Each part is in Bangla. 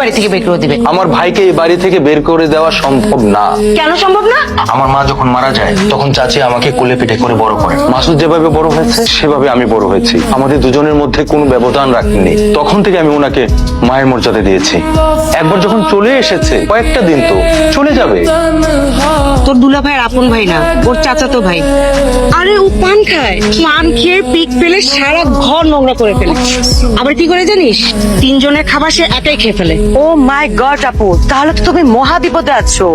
বাড়ি থেকে বের করে দিবে। আমার ভাইকে এই বাড়ি থেকে বের করে দেওয়া সম্ভব না। কেন সম্ভব না? আমার মা যখন মারা যায় তখন চাচি আমাকে কোলে পিঠে করে বড় করে। মাসুদ যেভাবে বড় হয়েছে সেভাবে আমি বড় হয়েছি। আমাদের দুজনের মধ্যে কোনো ব্যবধান রাখেননি। তখন থেকে আমি ওনাকে মায়ের মর্যাদা দিয়েছি। একবার যখন চলে এসেছে কয়েকটা দিন তো চলে যাবে। তোর দুলা ভাইয়ের আপন ভাই না ওর চাচাতো ভাই। আরে ও পান খায়। পান খেয়ে পিক ফেলে সারা ঘর নোংরা করে ফেলে। আবার কি করে জানিস? তিনজনের খাবার সে একাই খেয়ে ফেলে। ও মাই গড আপু তাহলে তো তুমি মহা বিপদে আছো।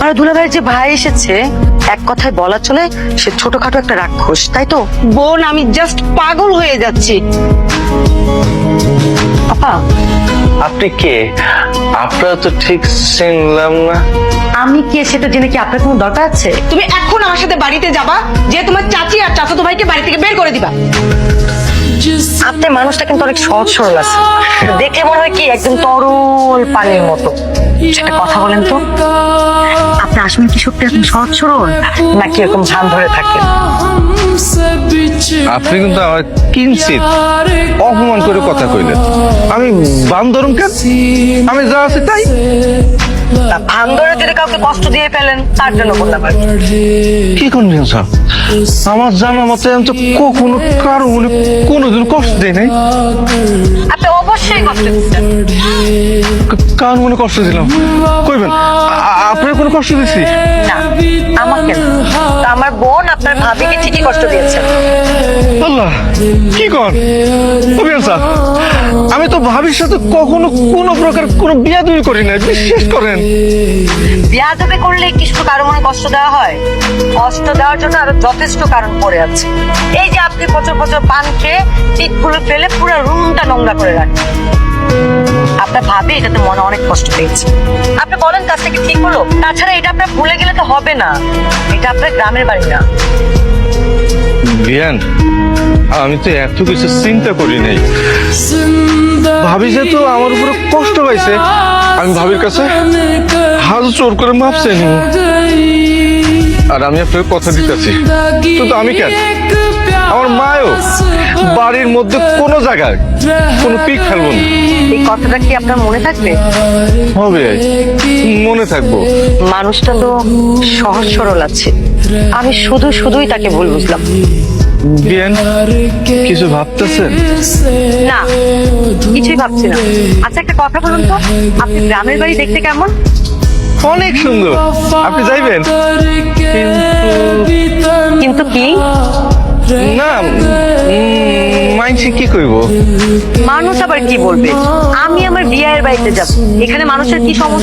মানে দুলাভাইয়ের যে ভাই এসেছে এক কথায় বলা চলে সে ছোটখাটো একটা রাক্ষস তাই তো? বোন আমি জাস্ট পাগল হয়ে যাচ্ছি। আপা। আপনি কে? আপনারা তো ঠিক শুনলাম না। আমি কে সেটা জেনে কি আপনার কোনো দরকার আছে? তুমি এখন আমার সাথে বাড়িতে যাবা যে তোমার চাচি আর চাচাতো ভাইকে বাড়ি থেকে বের করে দিবা। আপনার মানুষটা কিন্তু অনেক সহজ সরল আছে। দেখে মনে হয় কি একদম তরল পানির মতো। একটা কথা বলেন তো। আপনি আসলে কি সত্যি এখন সহজ সরল? নাকি এরকম ঝান ধরে থাকেন? আপনি কিন্তু আমার কিঞ্চিত অপমান করে কথা কইলেন। আমি বান্দরম কেন আমি যা আছে তাই। ভান ধরে যদি কাউকে কষ্ট দিয়ে ফেলেন তার জন্য বললাম আর কি। কি করবেন স্যার আমার জানা মতে আমি তো কখনো কারও মনে কোনোদিন কষ্ট দেয় নাই আপনি অবশ্যই কষ্ট দিচ্ছেন মনে কষ্ট দিলাম কইবেন আ- আপনার কোনো কষ্ট দিছি না। আমার বোন আপনার ভাবিকে ঠিকই কষ্ট দিয়েছে। আল্লাহ কি কর? আমি তো ভাবির সাথে কখনো কোনো প্রকার কোনো বিয়া দুই করি না বিশ্বাস করেন। বিয়া দেবে করলে কি শুধু কারও মনে কষ্ট দেওয়া হয়? কষ্ট দেওয়ার জন্য আরও যথেষ্ট কারণ পড়ে আছে। এই যে আপনি বছর বছর পান খেয়ে চিটগুলো ফেলে পুরো রুমটা নোংরা করে রাখেন আপনার ভাবি এটাতে মনে অনেক কষ্ট পেয়েছে। আপনি বলেন কাজটা কি ঠিক হলো? তাছাড়া এটা আপনার ভুলে গেলে তো হবে না। এটা আপনার গ্রামের বাড়ি না। আমি তো এত কিছু চিন্তা করি নাই। ভাবি যে তো আমার উপরে কষ্ট পাইছে, আমি ভাবির কাছে হাল চোর করে মাপ চাইনি। আর আমি আপনাকে কথা দিতেছি। কিন্তু আমি কেন? আমার মায়ও বাড়ির মধ্যে কোনো জায়গায় কোনো পিক ফেলব না। এই কথাটা কি আপনার মনে থাকবে? হবে মনে থাকব। মানুষটা তো সহজ সরল আছে। আমি শুধু শুধুই তাকে ভুল বুঝলাম। বিয়ান কিছু ভাবতেছেন? না কিছুই ভাবছি না। আচ্ছা একটা কথা বলুন তো। আপনি গ্রামের বাড়ি দেখতে কেমন? অনেক সুন্দর। আপনি যাইবেন? কিন্তু কি? না মাইনসি কি কইব? মানুষ আবার কি বলবে? আমি আমার বিয়ের বাড়িতে যাব। এখানে মানুষের কি সমস্যা?